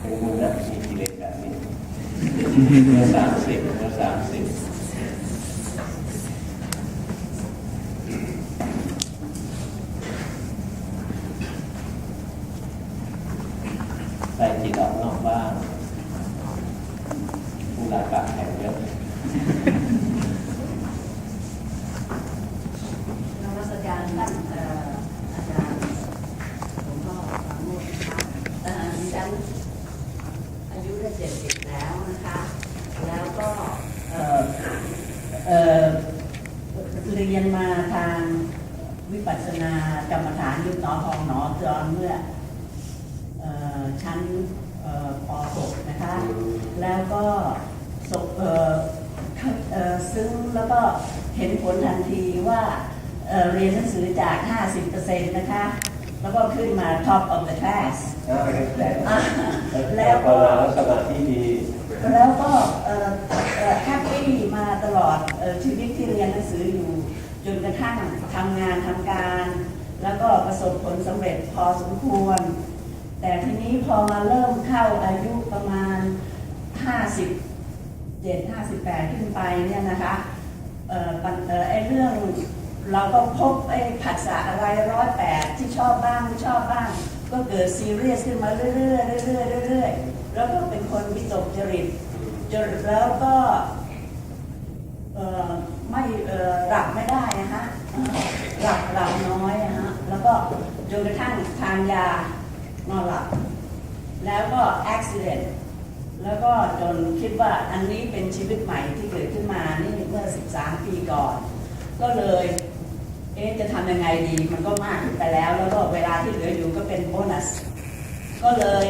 เป็นมูลนะมีกิเลสแบบนี้เมื่อสามสิบเมื่อสามสิบ 70 แล้วนะคะ แล้วก็เรียนมาทางวิปัสสนากรรมฐานยุคหนอทองหนอจอนเมื่อชั้นป .6 นะคะ แล้วก็ซึ่งแล้วก็เห็นผลทันทีว่าเรียนหนังสือจาก 50%นะคะ แล้วก็ขึ้นมา top of the class อ่าแล้วก็ภาวนาแล้วสมาธิดี แล้วก็เอ่อเอ่อแฮปปี้มาตลอดเอ่อชีวิตที่เรียนหนังสืออยู่ จนกระทั่งทำงานทำการ แล้วก็ประสบผลสำเร็จพอสมควร แต่ทีนี้พอมาเริ่มเข้าอายุประมาณ 57 58 ขึ้นไปเนี่ยนะคะเอ่อปัญเอ่อไอ้เรื่อง เราก็พบไอ้ผัสสะอะไรร้อยแปดที่ชอบบ้างไม่ชอบบ้าง ก็เกิดซีเรียสขึ้นมาเรื่อยๆเรื่อยๆเรื่อยๆแล้วก็เป็นคนวิตกจริตจนแล้วก็ไม่หลับไม่ได้นะคะหลับหลับน้อยนะฮะแล้วก็จนกระทั่งทานยานอนหลับ แล้วก็อุบิเหตุแล้วก็จนคิดว่าอันนี้เป็นชีวิตใหม่ที่เกิดขึ้นมานี่เมื่อ 13 ปีก่อน ก็เลยเอ๊ะจะทำยังไงดี มันก็มากไปแล้ว แล้วก็เวลาที่เหลืออยู่ก็เป็นโบนัส ก็เลย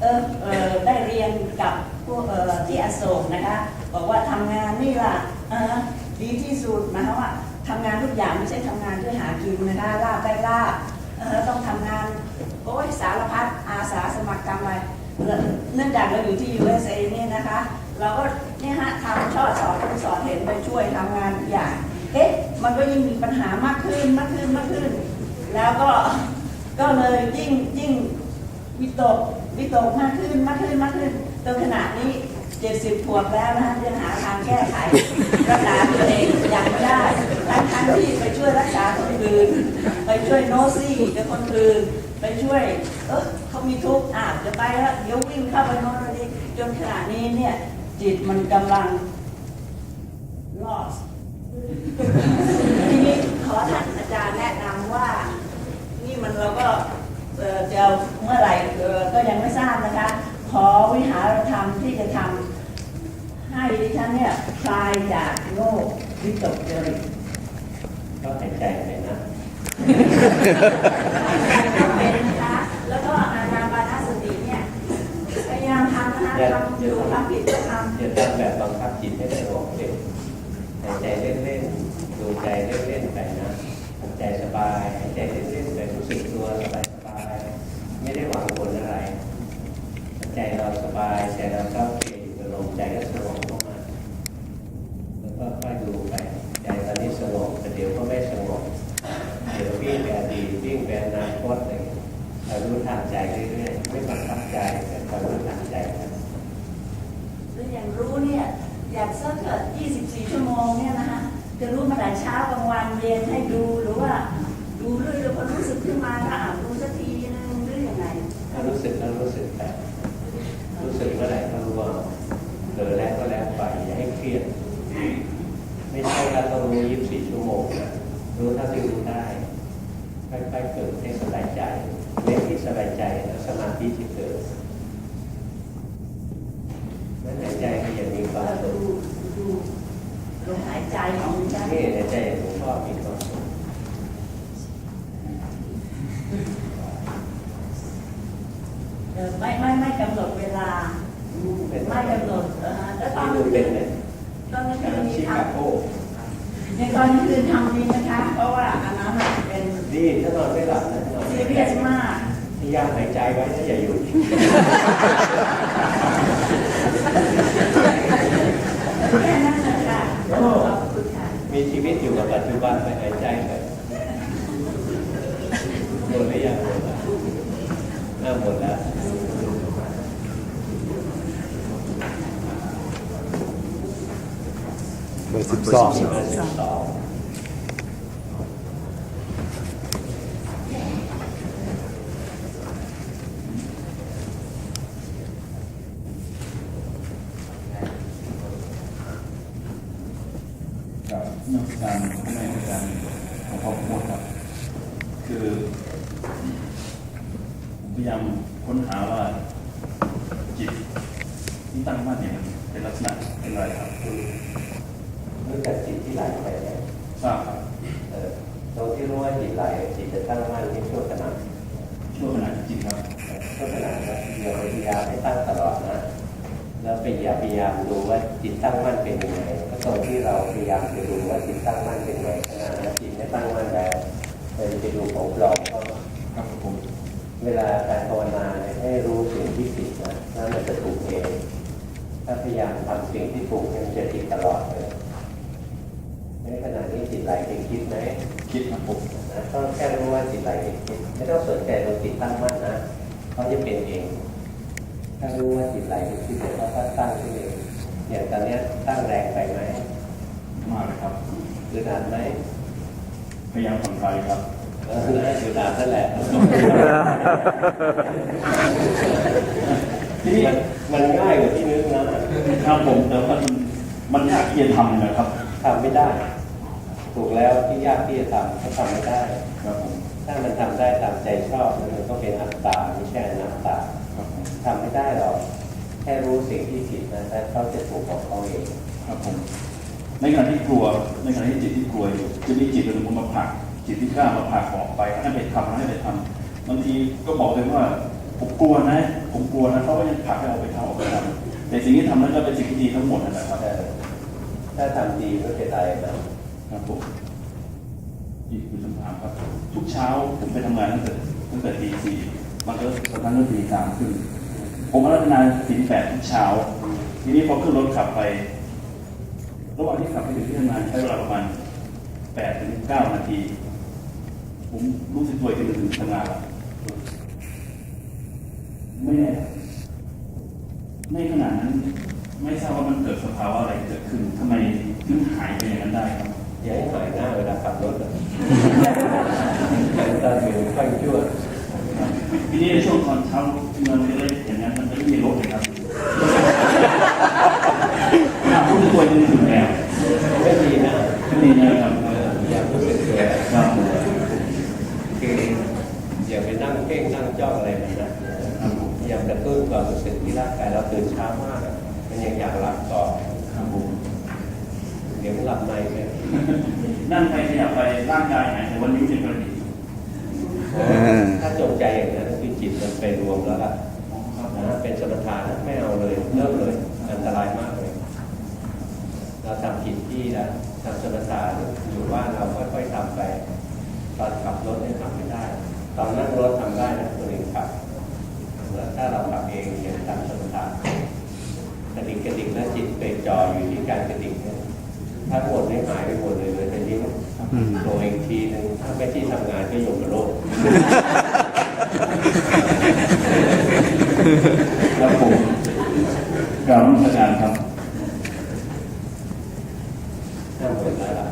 เออเออได้เรียนกับพวกเออที่อโศกนะคะ บอกว่าทำงานนี่ล่ะเออดีที่สุดหมายความว่าทำงานทุกอย่างไม่ใช่ทำงานเพื่อหากินนะคะลาบได้ลาบเออต้องทำงานโอ้ยสารพัดอาสาสมัครกรรมอะไรเนื่องจากเราอยู่ที่ USA เนี่ยนะคะ เราก็เนี่ยฮะทำชอดสอนผู้สอนเห็นไปช่วยทำงานทุกอย่าง มันก็ยิ่งมีปัญหามากขึ้นมากขึ้นมากขึ้น แล้วก็ก็เลยยิ่งยิ่งวิตกวิตกมากขึ้นมากขึ้นมากขึ้นจนขณะนี้เจ็ดสิบขวบแล้วนะฮะยังหาทางแก้ไขรักษาตัวเองยังไม่ได้ทั้งทั้งที่ไปช่วยรักษาคนอื่นไปช่วยโนซี่กับคนอื่นไปช่วย เออเขามีทุกข์อะจะไปแล้วเดี๋ยววิ่งเข้าไปโน่นนี่จนขณะนี้เนี่ยจิตมันกำลัง lost ทีนี้ขอท่านอาจารย์แนะนำว่า นี่มันเราก็เอ่อจะเมื่อไหร่เอ่อก็ยังไม่ทราบนะคะ ขอวิหารธรรมที่จะทำให้ดิฉันเนี่ยคลายจากโรควิตกจริตก็หายใจไปนะก็เป็นนะคะแล้วก็อานาปานสติเนี่ยพยายามทำนะคะทำอยู่ทำผิดก็ทำอย่าทำแบบบังคับจิตให้สงบเด็ก หายใจเล่นๆดูใจเล่นๆไปนะหายใจสบายหายใจเล่นๆไปรู้สึกตัวสบายๆไม่ได้หวังผลอะไร ใจเราสบายใจเราเข้าเกยอยู่กับลมใจก็สงบลงมาแล้วก็ค่อยดูไปใจตอนนี้สงบแต่เดี๋ยวก็ไม่สงบเดี๋ยววิ่งไปอดีตวิ่งไปอนาคตอะไรอย่างเงี้ยเรารู้ทางใจเรื่อยๆไม่บังคับใจแต่คอยรู้ทางใจนะ แล้วอย่างรู้เนี่ยอยากสักเกิด24 ชั่วโมงเนี่ยนะคะ จะรู้มาแต่เช้ากลางวันเย็นให้ดูหรือว่า ดูเรื่อยๆพอรู้สึกขึ้นมาก็อ่านดูสักทีนึงหรือยังไง ถ้ารู้สึกแล้วรู้สึกแต่รู้สึกเมื่อไหร่ก็รู้ว่าเผลอแล้วก็แล้วไปอย่าให้เครียด ไม่ใช่ว่าต้องรู้24 ชั่วโมงนะรู้เท่าที่รู้ได้ ค่อยๆเกิดให้สบายใจเน้นที่สบายใจแล้วสมาธิจะเกิดนั่นหายใจให้อย่างมีความ เรา สุ ดู ข ดูลมหายใจ ของดิฉันนี่หายใจอย่างหลวงพ่อมีความสุขเออไม่ไม่ไม่กำหนดเวลาเป็นไม่กำหนดเออแล้วตอนที่กดูลางคืเป็นนเนี่ยตอนกลางคืกานรมีชิทคาโก้ำในตอนกลางคืนทำดีนะคะ เพราะว่าอันนั้นน่ะเป็นดีถ้านอนไม่หลับนะนอนซีเรียสมากพยายามหายใจไว้นะอย่าหยุด ปัจจุบันไปหายใจไปหมดหรือยังหมดแล้วมหมดแล้วเบอร์สิบสอง นักการในการของพ่อพูดครับ คือผมพยายามค้นหาว่าจิตที่ตั้งมั่นเนี่ยมันเป็นลักษณะเป็นอะไรครับรู้จักจิตที่ไหลไปไหมทราบครับเออตรงที่รู้ว่าจิตไหลจิตจะตั้งมั่นที่ชั่วขณะช่วงขณะจิตครับชั่วขณะนะอย่าพยายามให้ตั้งตลอดนะ แล้วไปอย่าพยายามดูว่าจิตตั้งมั่นเป็นยังไงก็ ตรงที่เราพยายามจะดูว่าจิตตั้งมั่นเป็นไงขณะนั้นจิตไม่ตั้งมั่นแล้วเราจะดูของปลอมก็ครับผมเวลาการภาวนาให้รู้สิ่งที่ผิดนะแล้วมันจะถูกเองถ้าพยายามทำสิ่งที่ถูกเนี่ยมันจะผิดตลอดเลยในขณะนี้จิตไหลไปคิดไหมคิดครับผมนะก็แค่รู้ว่าจิตไหลไปคิดไม่ต้องสนใจตรงจิตตั้งมั่นนะเขาจะเป็นเองถ้ารู้ว่าจิตไหลไปคิดเดี๋ยวเขาก็ตั้งขึ้นเอง อย่างตอนเนี้ยตั้งแรงไปไหมมากเลยครับหรือนานไหมพยายามผ่อนคลายครับเออน่าอยู่นานนั่นแหละทีนี้มันมันง่ายกว่าที่นึกนะครับผมแต่ว่ามันมันยากที่จะทำนะครับทำไม่ได้ ถูกแล้วที่ยากที่จะทำก็ทำไม่ได้ครับผมถ้ามันทำได้ตามใจชอบมันก็เป็นอัตตาไม่ใช่อนัตตาครับผมทำไม่ได้หรอก แค่รู้สิ่งที่ผิดนะแต่เขาจะถูกของเขาเองครับผมในขณะที่กลัวในขณะที่จิตที่กลัวอยู่จะมีจิตเป็นคนมาผลักจิตที่กล้ามาผลักออกไปให้ไปทำให้ไปทำบางทีก็บอกเลยว่าผมกลัวนะ ผมกลัวนะเขาก็ยังผลักให้ออกไปทำออกไปทำแต่สิ่งที่ทำนั้นก็เป็นสิ่งที่ดีทั้งหมดนั่นแหละครับแต่ถ้าทำดีไม่เป็นไรนะครับผมอีกคือคำถามครับ ทุกเช้าผมไปทำงานตั้งแต่ตั้งแต่ตีสี่บางครั้งบางครั้งก็ตีสามครึ่ง ผมอารัธนาสินแปดทุกเช้า ทีนี้พอขึ้นรถขับไป ระหว่างที่ขับไปถึงที่ทำงานใช้เวลาประมาณแปดถึงเก้านาที ผมรู้สึกตัวอีกทีหนึ่งถึงทำงานแล้วไม่แน่ในขณะนั้น ไม่ทราบว่ามันเกิดสภาวะอะไรเกิดขึ้นทำไมถึงหายไปอย่างนั้นได้ครับอย่าให้หายหน้าเวลาขับรถอะตอนอยู่ค่อยชั่วทีนี้ในช่วงตอนเช้าเราจะได้เห็นนั้นมันจะ ไม่มีรถเลยครับถ้าพูดตัวจริงถึงแล้วไม่ดีนะไม่มีนะครับเอออย่ารู้สึกตัวครับคืออย่าไปนั่งเพ่งนั่งจ้องอะไรมันนะครับผมอย่ากระตุ้นความรู้สึกที่ร่างกายเราตื่นเช้ามากอะมันยังอยากหลับต่อครับผมเดี๋ยวมันหลับในเนี่ยนั่งไปขยับไปร่างกายหายแต่วันนิ้วยังกระดิกถ้าจงใจอย่างนั้นคือจิตมันไปรวมแล้วล่ะ อ๋อครับผม นะเป็นสมถะนะไม่เอาเลยเลิกเลย อันตรายมากเลย เราทำผิดที่นะทำสมถะอยู่ว่านเราค่อยๆทำไป ตอนขับรถเนี่ยทำไม่ได้ ตอนนั่งรถทำได้นะตัวเองขับแล้วถ้าเราขับเองอย่างทำสมถะ กระดิกแล้วจิตไปจ่ออยู่ที่การกระดิกเนี่ยถ้าหมดไม่หายไปหมดเลยเลยแต่นี้โดยอีกทีนึงถ้าไม่ที่ทำงานก็โยมกับโลกแล้วนมัสการครับ ห้ามหมดแล้วล่ะ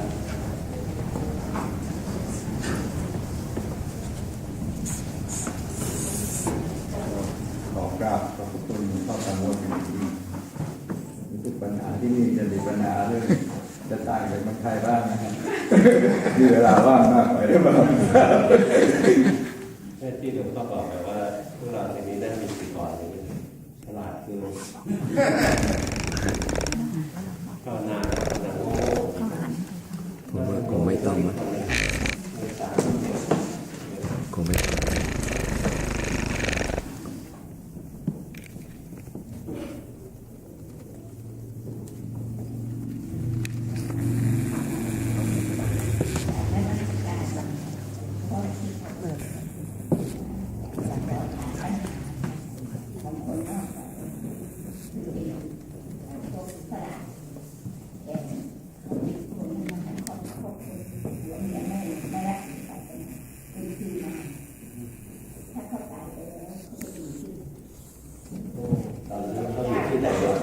ขอกราบขอบคุณพ่อสามวัเป็นอย่างยิ่งทุกปัญหาที่นี่จะ มีปัญหาเรื่องจะต่างจากเมืองไทยบ้างนะฮะมีเวลาว่างมากไปหรือเปล่าแม่ที่หลวงพ่อบอกแบบว่าพวกเราทีนี้ได้มีสิทธิ์ก่อนเลยฉลาดคือ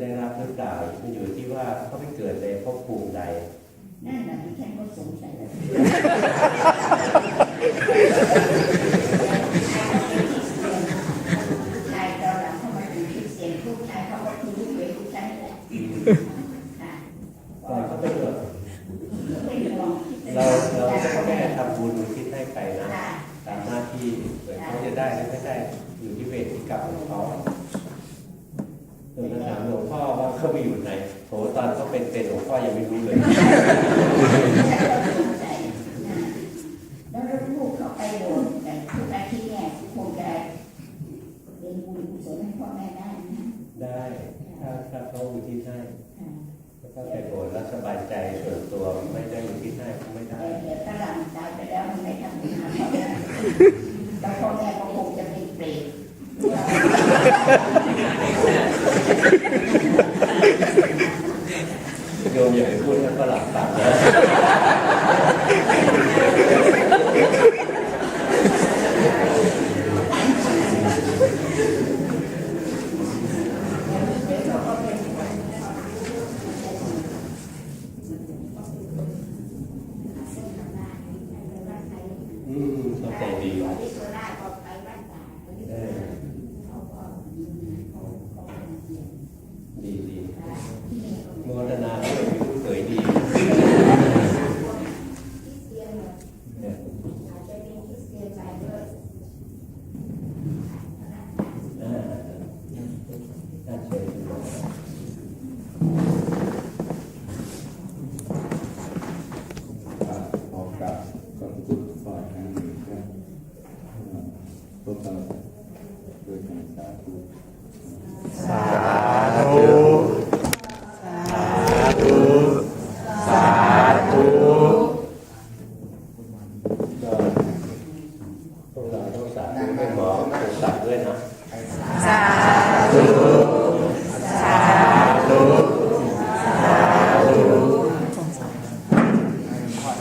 ได้รับหรือเปล่ามันอยู่ที่ว่าเขาไปเกิดในภพภูมิใดนั่นแหละที่ฉันก็สงสัยเลยชายตอนหลังเขามาเป็นคริสเตียนผู้ชายเขาก็คือลูกเวรผู้ชายนี่แหละค่ะ วงพ่อยังไม่รู้เลยแล้วลูกเขาไปโดนแต่ทุกอาทิตย์เนี่ยคงจะเป็นบุญกุศลให้พ่อแม่ได้นะได้ถ้าถ้าเขาอุทิศให้แล้วก็ไปโปรดแล้วสบายใจส่วนตัวไม่ได้อุทิศให้ก็ไม่ได้แต่เดี๋ยวถ้าหลังตายไปแล้วมันไม่ทำบุญให้พ่อแม่แล้วพ่อแม่ก็คงจะเป็นเปรต โยมอย่าไปพูดให้ฝรั่งฟังนะ เดี๋ยวเขาก็เป็น อืมเข้าใจดี ที่โคราชก็ไปบ้านป่า เออ เขาก็เขาเขาเป็นเกียรติ ดีดี ที่นี่ก็ โมทนาด้วยมีลูกเขยดี คริสเตียนเนี่ย เนี่ย อาจจะเป็นคริสเตียนไปด้วย อ่าน่าเชื่อถือ ขอกราบขอบคุณฝ่ายครั้งหนึ่งครับพวกเราด้วยกันสาธุ ก็พวกเราต้องสาธุให้หมอปรึกษาด้วยนะสาธุร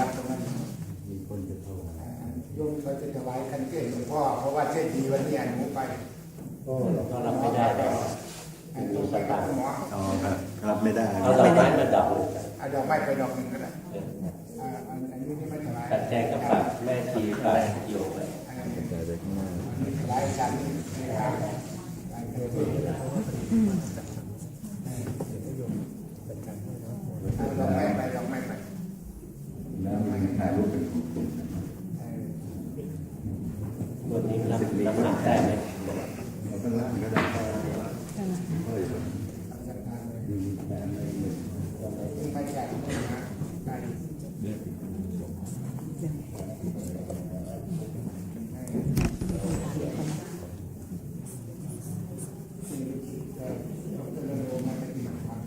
ับตรงนั้น มีคนจะโทรมา โยมเขาจะถวายคันเทศหลวงพ่อเพราะว่าเทศดีวันนี้หนูไป โอ้เราก็รับไม่ได้หรอก อันนี้ไปกับคุณหมอ อ๋อครับรับไม่ได้ เอาดอกไม้มาดอกหนึ่ง เอาดอกไม้ไปดอกหนึ่งก็ได้อ่าอันอันนี้ที่ไม่ถวาย ตัดแจงกับปากแม่ชีปากโยมไป อันนี้ ใจไปข้างหน้า ถวายฉันนี่ครับอันเทศเอาดอกไม้ไปดอกไม้ไป แล้วมันถ่ายรูปเป็นกลุ่มๆนะครับ เออ วันนี้รับน้ำหนักได้ไหม เราข้างหลังก็ได้ก็ก็อยู่ เอาสักทานเลย มีแฟนอะไรหนึ่ง นี่ไปจากนี่นะไป เรียก ที่ที่เออเราจะเริ่มโรมาเป็นหนักครับ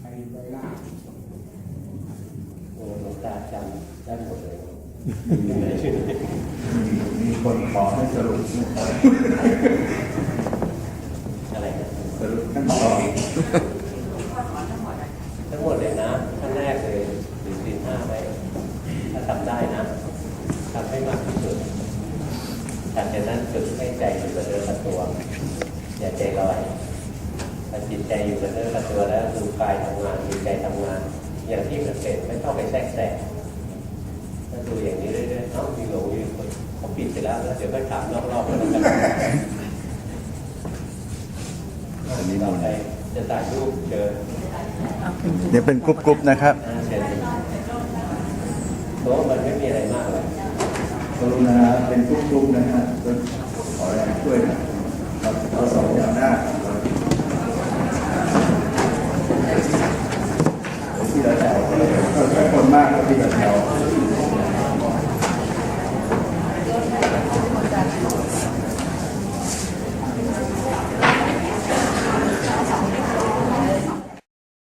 ไปไปล่า โอ้หลวงตาจำได้หมดเลย มีคนขอให้สรุป อะไรนะสรุปขั้นตอนทั้งหมดเลยนะขั้นแรกเลยถือศีลห้าไว้ถ้าทำได้นะทำให้มากที่สุดหลังจากนั้นฝึกให้ใจอยู่กับเนื้อกตัว อย่าใจลอยถ้าจิตใจอยู่กับเนื้อกับตัวแล้วดูกายทำงานดูใจทำงาน อย่างที่มันเป็นไม่ต้องไปแทรกแซงถ้าดูอย่างนี้เรื่อยๆเอ้ามีหลงอยู่เขาปิดไปแล้วแล้วเดี๋ยวไปถามรอบๆแล้วกันอันนี้ต่อมูลไปจะถ่ายรูปเชิญเดี๋ยวเป็นกรุ๊ปๆนะครับอ่าเชิญโต๊ะมันไม่มีอะไรมากหรอกกรุณาเป็นกรุ๊ปๆนะฮะขอแรงช่วยหน่อยครับเราสองอย่างหน้าครับที่เราแถวก็เลยคนมากก็ที่เราแถว